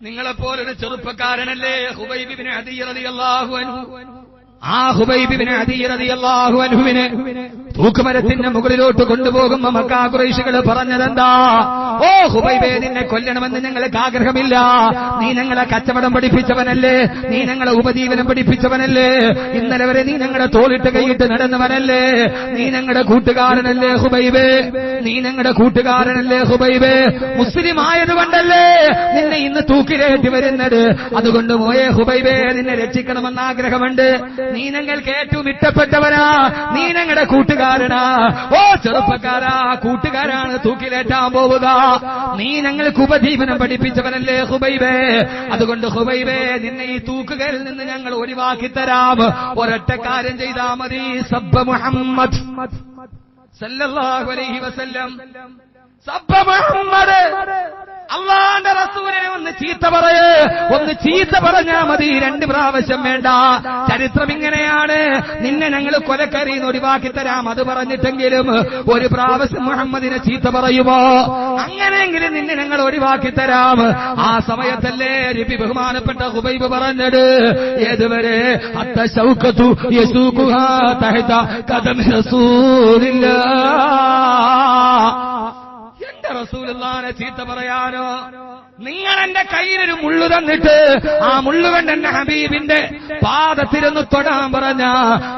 നിങ്ങളെപ്പോലൊരു ചെറുപ്പക്കാരനല്ലേ? ഹുബൈബിബിന് അതിയറിയാഹു ആ ഹുബൈബിബിന് അതിയറിയാഹു അനുവിന് തൂക്കുമരത്തിന്റെ മുകളിലോട്ട് കൊണ്ടുപോകുമ്പോ മക്കാ കുറേശികൾ പറഞ്ഞതെന്താ? ഓ ഹുബൈബേ നിന്നെ കൊല്ലണമെന്ന് ഞങ്ങൾക്ക് ആഗ്രഹമില്ല. നീ ഞങ്ങളെ കച്ചവടം പഠിപ്പിച്ചവനല്ലേ? നീ ഞങ്ങളെ ഉപജീവനം പഠിപ്പിച്ചവനല്ലേ? ഇന്നലെ വരെ നീ ഞങ്ങളെ തോളിട്ട് കൈയിട്ട് നടന്നവനല്ലേ? നീ ഞങ്ങളുടെ കൂട്ടുകാരനല്ലേ ഹുബൈബേ? നീ ഞങ്ങളുടെ കൂട്ടുകാരനല്ലേ ഹുബൈബേ? മുസ്ലിം ആയതുകൊണ്ടല്ലേ നിന്നെ ഇന്ന് തൂക്കിലേറ്റി വരുന്നത്. അതുകൊണ്ട് മോയെ ഹുബൈബേ നിന്നെ രക്ഷിക്കണമെന്ന് ആഗ്രഹമുണ്ട്. നീ ഞങ്ങൾക്ക് ഏറ്റവും ഇഷ്ടപ്പെട്ടവനാ നീ ഞങ്ങളുടെ കൂട്ടുകാരനാ. ഓ ചെറുപ്പക്കാരാ. കൂട്ടുകാരാണ് തൂക്കിലേറ്റാൻ പോവുക. നീ ഞങ്ങൾക്ക് ഉപജീവനം പഠിപ്പിച്ചവനല്ലേ ഹുബൈബേ. അതുകൊണ്ട് ഹുബൈബേ നിന്നെ ഈ തൂക്കുകയിൽ നിന്ന് ഞങ്ങൾ ഒഴിവാക്കി തരാം. ഒരൊറ്റ കാര്യം ചെയ്താ മതി. സബ്ബ മുഹമ്മദ് സല്ലല്ലാഹു അലൈഹി വസല്ലം. സബ്ബ മുഹമ്മദ് ചീത്ത പറയ്. ഒന്ന് ചീത്ത പറഞ്ഞാ മതി. രണ്ട് പ്രാവശ്യം വേണ്ട. ചരിത്രം ഇങ്ങനെയാണ്. നിന്നെ ഞങ്ങൾ കൊലക്കരീന്ന് ഒഴിവാക്കി തരാം. അത് പറഞ്ഞിട്ടെങ്കിലും ഒരു പ്രാവശ്യം മുഹമ്മദിനെ ചീത്ത പറയുമോ അങ്ങനെയെങ്കിലും നിന്നെ ഞങ്ങൾ ഒഴിവാക്കി തരാം. ആ സമയത്തല്ലേ രബി ബഹുമാനപ്പെട്ട ഹുബൈബ് പറഞ്ഞത്. ഏതുവരെ? അത്ത ശൗക്കത്തു യസൂഖുഹ തഹത റസൂലില്ലാ. ചീത്ത പറയാനോ? നിങ്ങൾ എന്റെ കയ്യിലൊരു മുള്ളു തന്നിട്ട് ആ മുള്ളു കൊണ്ട് എന്റെ ഹബീബിന്റെ പാദത്തിലൊന്ന് തൊടാൻ പറഞ്ഞ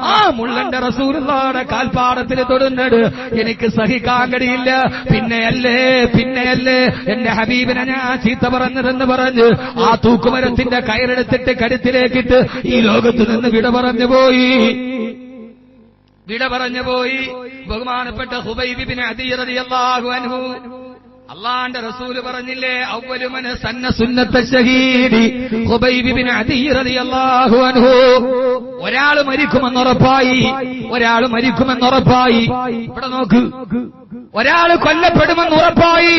ആ മുള്ളന്റെ റസൂലുള്ളാടെ കാൽപാടത്തിൽ തൊടുന്നത് എനിക്ക് സഹിക്കാൻ കഴിയില്ല. പിന്നെയല്ലേ പിന്നെയല്ലേ എന്റെ ഹബീബിനെ ഞാൻ ചീത്ത പറഞ്ഞതെന്ന് പറഞ്ഞ് ആ തൂക്കുമരത്തിന്റെ കയറെടുത്തിട്ട് കരുത്തിലേക്കിട്ട് ഈ ലോകത്ത് നിന്ന് വിട പറഞ്ഞു പോയി. വിട പറഞ്ഞു പോയി. ബഹുമാനപ്പെട്ട ഹുബൈബിബിനെ അതിയറിയാഹു അൻഹു അള്ളാന്റെ റസൂൽ പറഞ്ഞില്ലേ അവലുമന് സന്ന സുന്നത്ത ഷഹീദി അൻഹു. ഒരാൾ മരിക്കുമെന്നുറപ്പായി ഒരാൾ മരിക്കുമെന്നുറപ്പായി ഇവിടെ നോക്ക്. ഒരാൾ കൊല്ലപ്പെടുമെന്ന് ഉറപ്പായി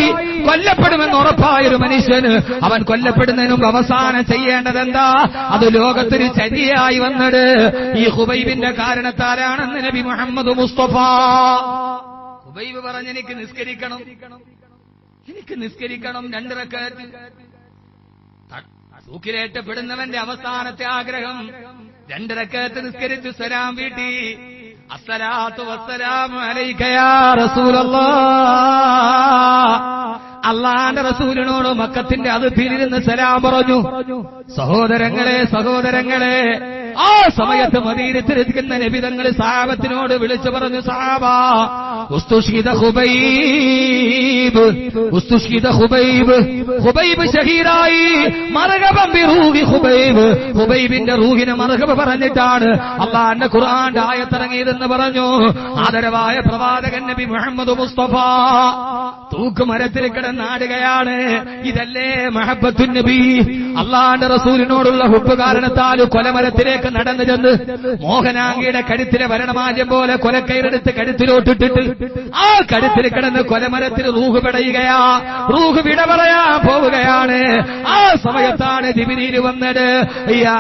കൊല്ലപ്പെടുമെന്ന് ഉറപ്പായ ഒരു മനുഷ്യന് അവൻ കൊല്ലപ്പെടുന്നതിന് അവസാനം ചെയ്യേണ്ടത് എന്താ അത് ലോകത്തിന് ചരിയായി വന്നത് ഈ ഹുബൈബിന്റെ കാരണത്താലാണെന്ന് നബി മുഹമ്മദ് മുസ്തഫ. ഹുബൈബ് പറഞ്ഞെനിക്ക് നിസ്കരിക്കണം. എനിക്ക് നിസ്കരിക്കണം രണ്ടിറക്കത്ത് തൂക്കിലേറ്റപ്പെടുന്നവന്റെ അവസാനത്തെ ആഗ്രഹം രണ്ടിറക്കത്ത് നിസ്കരിച്ച് സലാം വീട്ടി. അസ്സലാത്തു വസ്സലാം അള്ളാന്റെ റസൂലിനോട് മക്കത്തിന്റെ അതിർത്തിയിലിരുന്ന് സലാം പറഞ്ഞു. സഹോദരങ്ങളെ സഹോദരങ്ങളെ ആ സമയത്ത് മദീനത്തിലെത്തിക്കുന്ന നബിതങ്ങൾ സാബത്തിനോട് വിളിച്ചു പറഞ്ഞു സാഹബ ഉസ്തുഷിത ഹുബൈബ് ഹുബൈബ്. ഹുബൈബ് ഷഹീദായി ഹുബൈബ്. ഹുബൈബിന്റെ റൂഹിനെ മറകബ പറഞ്ഞിട്ടാണ് അള്ളാന്റെ ഖുർആന്റെ ആയത്തിറങ്ങിയതെന്ന് പറഞ്ഞു. ആദരവായ പ്രവാചകൻ നബി മുഹമ്മദ് മുസ്തഫ. തൂക്കുമരത്തിൽ കിടന്നാടുകയാണ്. ഇതല്ലേ മഹബത്തു നബി. അള്ളാന്റെ റസൂലിനോടുള്ള ഹുബ് കാരണത്താൽ കൊലമരത്തിലേക്ക് നടന്നു ചെന്ന് മോഹനാംഗിയുടെ കഴുത്തിലെ വരണമാദ്യം പോലെ കൊലക്കൈരെടുത്ത് കഴുത്തിലോട്ടിട്ടിട്ട് ആ കഴുത്തിൽ കിടന്ന് കൊലമരത്തിൽ റൂഹ് പിടയുകയാ റൂഹ് വിട പറയാൻ പോവുകയാണ് ആ സമയത്താണ് ജിബിരിയിൽ വന്നത് യാ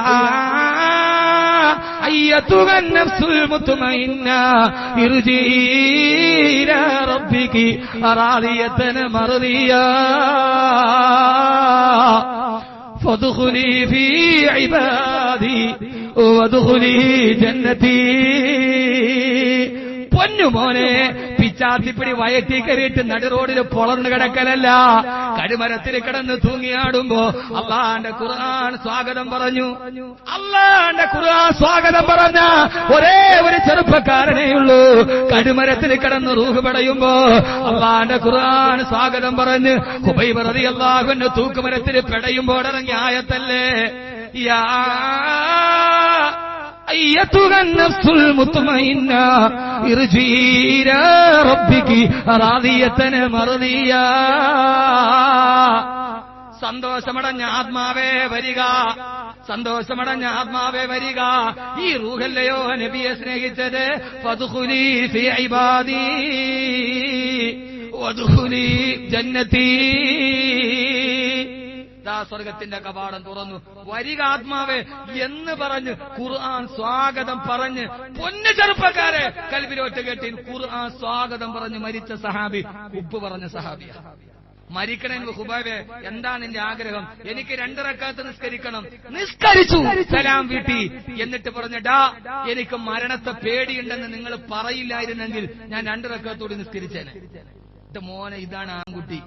أيتها النفس المطمئنة ارجعي إلى ربك راضية مرضية فادخلي في عبادي وادخلي جنتي പൊന്നുമോനെ പിച്ചാത്തിപ്പിടി വയറ്റി കയറിയിട്ട് നടുറോഡിൽ പൊളർന്നു കിടക്കലല്ല. കരുമരത്തിൽ കിടന്ന് തൂങ്ങിയാടുമ്പോ അള്ളാന്റെ ഖുർആൻ സ്വാഗതം പറഞ്ഞു. അള്ളാന്റെ ഖുർആൻ സ്വാഗതം പറഞ്ഞ ഒരേ ഒരു ചെറുപ്പക്കാരനേ ഉള്ളൂ. കരുമരത്തിൽ കിടന്ന് റൂഹ് പടയുമ്പോ അള്ളാന്റെ ഖുർആൻ സ്വാഗതം പറഞ്ഞ് ഹുബൈബറതി അള്ളാഹുവിന്റെ തൂക്കുമരത്തിൽ പെടയുമ്പോടങ്ങി ആയത്തല്ലേ? യാ أيتها النفس المطمئنة ارجعي إلى ربك راضية مرضية സന്തോഷമടഞ്ഞ ആത്മാവേ വരിക സന്തോഷമടഞ്ഞ ആത്മാവേ വരിക ഈ റൂഹല്ലയോ നബിയെ സ്നേഹിച്ചത് ഫദ്ഖുലി സ്വർഗത്തിന്റെ കവാടം തുറന്നു. വരിക ആത്മാവേ എന്ന് പറഞ്ഞ് ഖുർആൻ സ്വാഗതം പറഞ്ഞ് പൊന്നു ചെറുപ്പക്കാരെ കൽബിലോട്ട് കേട്ടി ഖുർആൻ സ്വാഗതം പറഞ്ഞ് മരിച്ച സഹാബി ഉപ്പ് പറഞ്ഞ സഹാബിയ മരിക്കണേ ഹുബാബെ എന്താണ് എന്റെ ആഗ്രഹം? എനിക്ക് രണ്ട് റക്കാത്ത് നിസ്കരിക്കണം. നിസ്കരിച്ചു. സലാം വീട്ടി. എന്നിട്ട് പറഞ്ഞു ഡാ എനിക്ക് മരണത്തെ പേടിയുണ്ടെന്ന് നിങ്ങൾ പറയില്ലായിരുന്നെങ്കിൽ ഞാൻ രണ്ട് റക്കാത്തോട് നിസ്കരിച്ചേനെ. മോനെ ഇതാണ് ആൺകുട്ടി.